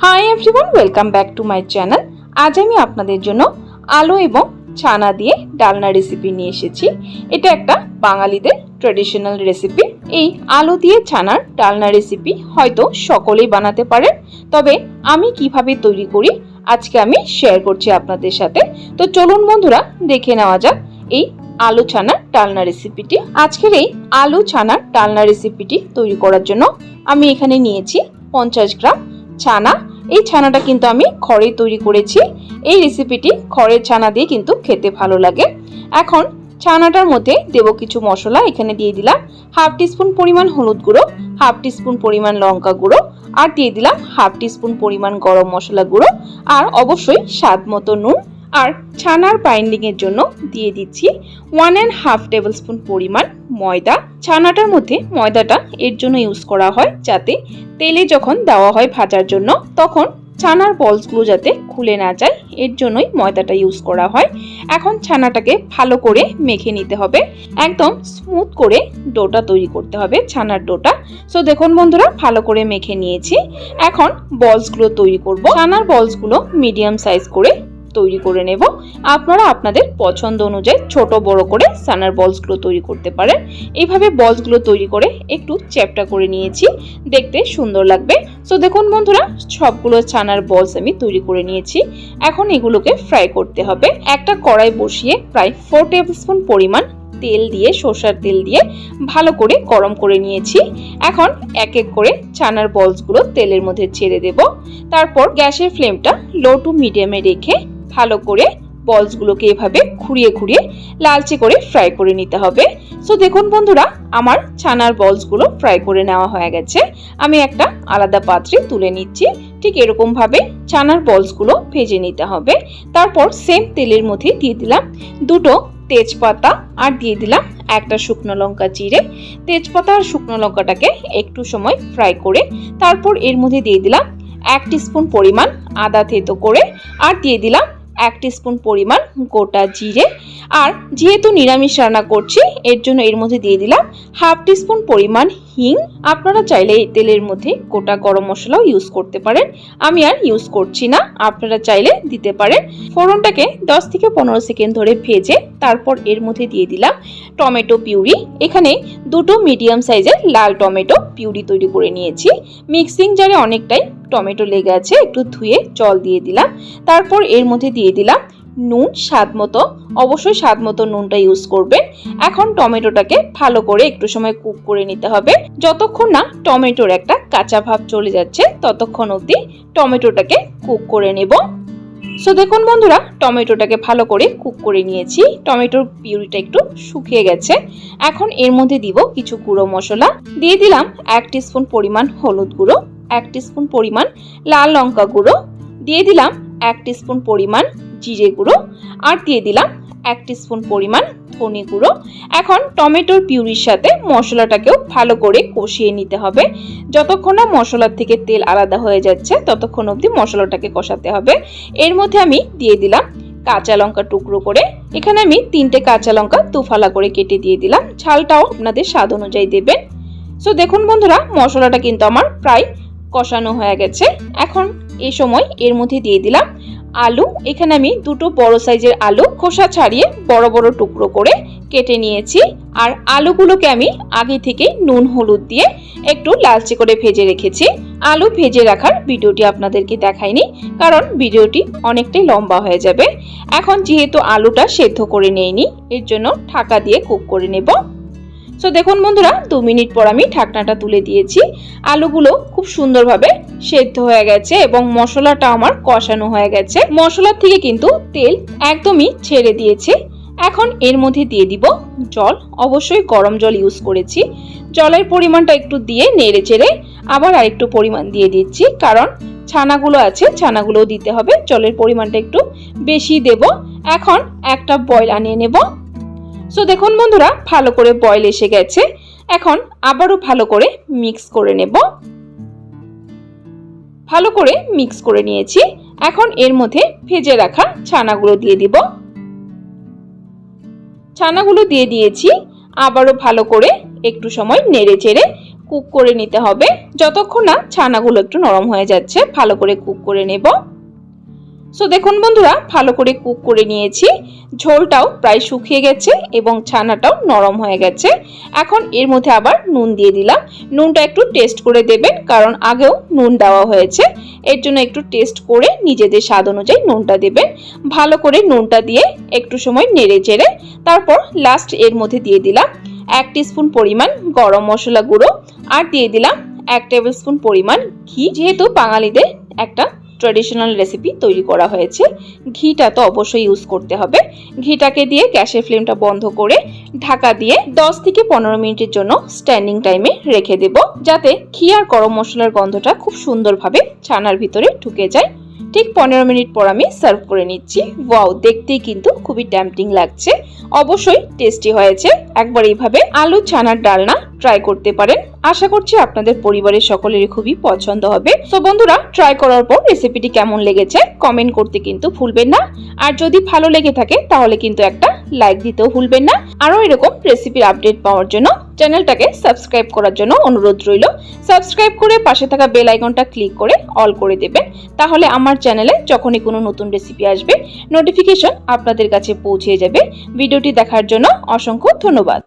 Hi everyone welcome back to my channel আজ আমি আপনাদের জন্য আলু এবং ছানা দিয়ে ডালনা রেসিপি নিয়ে এসেছি। এটা একটা বাঙালিদের ট্রেডিশনাল রেসিপি এই আলু দিয়ে ছানার ডালনা রেসিপি হয়তো সকলেই বানাতে পারেন। তবে আমি কীভাবে তৈরি করি, আজকে আমি শেয়ার করছি আপনাদের সাথে। তো চলুন বন্ধুরা, দেখে নেওয়া যাক এই আলু ছানার ডালনা রেসিপিটি আজকের এই আলু ছানার ডালনা রেসিপিটি তৈরি করার জন্য আমি এখানে নিয়েছি পঞ্চাশ গ্রাম ছানা। এই ছানাটা কিন্তু আমি খড়ে তৈরি করেছি। এই রেসিপিটি খড়ের ছানা দিয়ে কিন্তু খেতে ভালো লাগে। এখন ছানাটার মধ্যে দেব কিছু মশলা, এখানে দিয়ে দিলাম হাফ টিস্পুন পরিমাণ হলুদ গুঁড়ো, হাফ টিস্পুন পরিমাণ লঙ্কা গুঁড়ো আর দিয়ে দিলাম হাফ টিস্পুন পরিমাণ গরম মশলা গুঁড়ো আর অবশ্যই স্বাদ মতো নুন। আর ছানার বাইন্ডিং এর জন্য দিয়ে দিচ্ছি one and half tablespoon পরিমাণ ময়দা। ছানাটার মধ্যে ময়দাটা এর জন্য ইউজ করা হয় যাতে তেলে যখন দেওয়া হয় ভাজার জন্য, তখন ছানার বলসগুলো যাতে খুলে না যায়, এর জন্যই ময়দাটা ইউজ করা হয়। এখন ছানাটাকে ভালো করে মেখে নিতে হবে। একদম স্মুথ করে ডোটা তৈরি করতে হবে, ছানার ডোটা। সো দেখুন বন্ধুরা, ভালো করে মেখে নিয়েছি। এখন বলসগুলো তৈরি করব। ছানার বলসগুলো মিডিয়াম সাইজ করে তৈরি করে নেব। আপনারা আপনাদের পছন্দ অনুযায়ী ছোট, বড় করে সানার বলসগুলো তৈরি করতে পারেন। এইভাবে বলসগুলো তৈরি করে একটু চ্যাপটা করে নিয়েছি। দেখতে সুন্দর লাগবে। সো দেখুন বন্ধুরা, সবগুলো ছানার বলস আমি তৈরি করে নিয়েছি। এখন এগুলোকে ফ্রাই করতে হবে। একটা কড়াই বসিয়ে প্রায় ফোর টেবিল স্পুন পরিমাণ তেল দিয়ে, সর্ষার তেল দিয়ে ভালো করে গরম করে নিয়েছি। এখন এক এক করে ছানার বলসগুলো তেলের মধ্যে ছেড়ে দেব। তারপর গ্যাসের ফ্লেমটা লো টু মিডিয়ামে রেখে ভালো করে বলসগুলোকে এভাবে খুঁড়িয়ে খুঁড়িয়ে লালচে করে ফ্রাই করে নিতে হবে। সো দেখুন বন্ধুরা, আমার ছানার বলসগুলো ফ্রাই করে নেওয়া হয়ে গেছে। আমি একটা আলাদা পাত্রে তুলে নিচ্ছি। ঠিক এরকমভাবে ছানার বলসগুলো ভেজে নিতে হবে। তারপর সেম তেলের মধ্যে দিয়ে দিলাম দুটো তেজপাতা আর দিয়ে দিলাম একটা শুকনো লঙ্কা চিড়ে। তেজপাতা আর শুকনো লঙ্কাটাকে একটু সময় ফ্রাই করে তারপর এর মধ্যে দিয়ে দিলাম এক স্পুন পরিমাণ আদা থেতো করে আর দিয়ে দিলাম এক স্পুন পরিমাণ গোটা জিরে। আর যেহেতু নিরামিষ রান্না করছি, এর জন্য এর মধ্যে দিয়ে দিলাম হাফ টিস্পুন পরিমাণ হিং। আপনারা চাইলে এই তেলের মধ্যে গোটা গরম মশলাও ইউজ করতে পারেন। আমি আর ইউজ করছি না, আপনারা চাইলে দিতে পারেন। ফোড়নটাকে 10 থেকে পনেরো সেকেন্ড ধরে ভেজে তারপর এর মধ্যে দিয়ে দিলাম টমেটো পিউরি। এখানে দুটো মিডিয়াম সাইজের লাল টমেটো পিউরি তৈরি করে নিয়েছি। মিক্সিং জারে অনেকটাই টমেটো লেগে আছে, একটু ধুয়ে জল দিয়ে দিলাম। তারপর এর মধ্যে দিয়ে দিলাম নুন, স্বাদ মতো। অবশ্যই স্বাদ মতো নুনটা ইউজ করবেন। এখন টমেটোটাকে ভালো করে একটু সময় কুক করে নিতে হবে। যতক্ষণ না টমেটোর একটা কাঁচা ভাব চলে যাচ্ছে, ততক্ষণ অবধি টমেটোটাকে কুক করে নেব। সো দেখুন বন্ধুরা, টমেটোটাকে ভালো করে কুক করে নিয়েছি। টমেটোর পিউরিটা একটু শুকিয়ে গেছে। এখন এর মধ্যে দিব কিছু গুঁড়ো মশলা। দিয়ে দিলাম এক স্পুন পরিমাণ হলুদ গুঁড়ো। এক স্পুন পরিমাণ লাল লঙ্কা গুঁড়ো, দিয়ে দিলাম এক স্পুন পরিমাণ জিরে গুঁড়ো, আর দিয়ে দিলাম এক স্পুন পরিমাণ ধনে গুঁড়ো। এখন টমেটোর পিউরির সাথে মশলাটাকেও ভালো করে কষিয়ে নিতে হবে। যতক্ষণ না মশলার থেকে তেল আলাদা হয়ে যাচ্ছে, ততক্ষণ অবধি মশলাটাকে কষাতে হবে। এর মধ্যে আমি দিয়ে দিলাম কাঁচা লঙ্কা টুকরো করে। এখানে আমি তিনটে কাঁচা লঙ্কা দুফালা করে কেটে দিয়ে দিলাম। ঝালটাও আপনাদের স্বাদ অনুযায়ী দেবেন। সো দেখুন বন্ধুরা, মশলাটা কিন্তু আমার প্রায় কষানো হয়ে গেছে। এখন এই সময় এর মধ্যে দিয়ে দিলাম আলু। এখানে আমি দুটো বড় সাইজের আলু খোসা ছাড়িয়ে বড় বড় টুকরো করে কেটে নিয়েছি। আর আলুগুলোকে আমি আগে থেকে নুন, হলুদ দিয়ে একটু লালচে করে ভেজে রেখেছি। আলু ভেজে রাখার ভিডিওটি আপনাদেরকে দেখাইনি, কারণ ভিডিওটি অনেকটাই লম্বা হয়ে যাবে। এখন যেহেতু আলুটা সেদ্ধ করে নেইনি, এর জন্য ঢাকা দিয়ে কুক করে নেব। সো দেখুন বন্ধুরা, দু মিনিট পর আমি ঢাকনাটা তুলে দিয়েছি। আলুগুলো খুব সুন্দরভাবে সেদ্ধ হয়ে গেছে এবং মশলাটা আমার কষানো হয়ে গেছে। মশলার থেকে কিন্তু তেল একদমই ছেড়ে দিয়েছে। এখন এর মধ্যে দিয়ে দিব জল। অবশ্যই গরম জল ইউজ করেছি। জলের পরিমাণটা একটু দিয়ে নেড়ে চেড়ে আবার আরেকটু পরিমাণ দিয়ে দিচ্ছি। কারণ ছানাগুলো আছে, ছানাগুলোও দিতে হবে। জলের পরিমাণটা একটু বেশি দেব। এখন একটা বয়ল আনিয়ে নেব। সো দেখুন বন্ধুরা, ভালো করে বয়ল এসে গেছে। এখন আবারও ভালো করে মিক্স করে নেব। ভালো করে মিক্স করে নিয়েছি। এখন এর মধ্যে ভেজে রাখা ছানাগুলো দিয়ে দিব। ছানাগুলো দিয়ে দিয়েছি। আবারও ভালো করে একটু সময় নেড়ে চেড়ে কুক করে নিতে হবে। যতক্ষণ না ছানাগুলো একটু নরম হয়ে যাচ্ছে, ভালো করে কুক করে নেব। সো দেখুন বন্ধুরা, ভালো করে কুক করে নিয়েছি। ঝোলটাও প্রায় শুকিয়ে গেছে এবং ছানাটাও নরম হয়ে গেছে। এখন এর মধ্যে আবার নুন দিয়ে দিলাম। নুনটা একটু টেস্ট করে দেবেন, কারণ আগেও নুন দেওয়া হয়েছে। এর জন্য একটু টেস্ট করে নিজেদের স্বাদ অনুযায়ী নুনটা দেবেন। ভালো করে নুনটা দিয়ে একটু সময় নেড়ে চেড়ে তারপর লাস্ট এর মধ্যে দিয়ে দিলাম এক স্পুন পরিমাণ গরম মশলা গুঁড়ো। আর দিয়ে দিলাম এক টেবিল স্পুন পরিমাণ ঘি। যেহেতু বাঙালিদের একটা ট্র্যাডিশনাল রেসিপি তৈরি করা হয়েছে। ঘিটা তো অবশ্যই ইউজ করতে হবে। ঘিটাকে দিয়ে গ্যাসের ফ্লেমটা বন্ধ করে ঢাকা দিয়ে 10 থেকে পনেরো মিনিটের জন্য স্ট্যান্ডিং টাইমে রেখে দেব। যাতে ঘি আর গরম মশলার গন্ধটা খুব সুন্দরভাবে ছানার ভিতরে ঢুকে যায়। ঠিক পনেরো মিনিট পর আমি সার্ভ করে নিচ্ছি। ওয়াও দেখতেই কিন্তু খুবই ট্যাম্পটিং লাগছে। অবশ্যই টেস্টি হয়েছে। একবার এইভাবে আলু ছানার ডালনা ট্রাই করতে পারেন। আশা করছি আপনাদের পরিবারের সকলেরই খুবই পছন্দ হবে। তো বন্ধুরা ট্রাই করার পর রেসিপিটি কেমন লেগেছে কমেন্ট করতে কিন্তু ভুলবেন না। আর যদি ভালো লেগে থাকে, তাহলে কিন্তু একটা লাইক দিতেও ভুলবেন না। আরও এরকম রেসিপির আপডেট পাওয়ার জন্য চ্যানেলটাকে সাবস্ক্রাইব করার জন্য অনুরোধ রইল। সাবস্ক্রাইব করে পাশে থাকা বেল আইকনটা ক্লিক করে অল করে দেবেন। তাহলে আমার চ্যানেলে যখনই কোনো নতুন রেসিপি আসবে নোটিফিকেশন আপনাদের কাছে পৌঁছে যাবে। ভিডিওটি দেখার জন্য অসংখ্য ধন্যবাদ।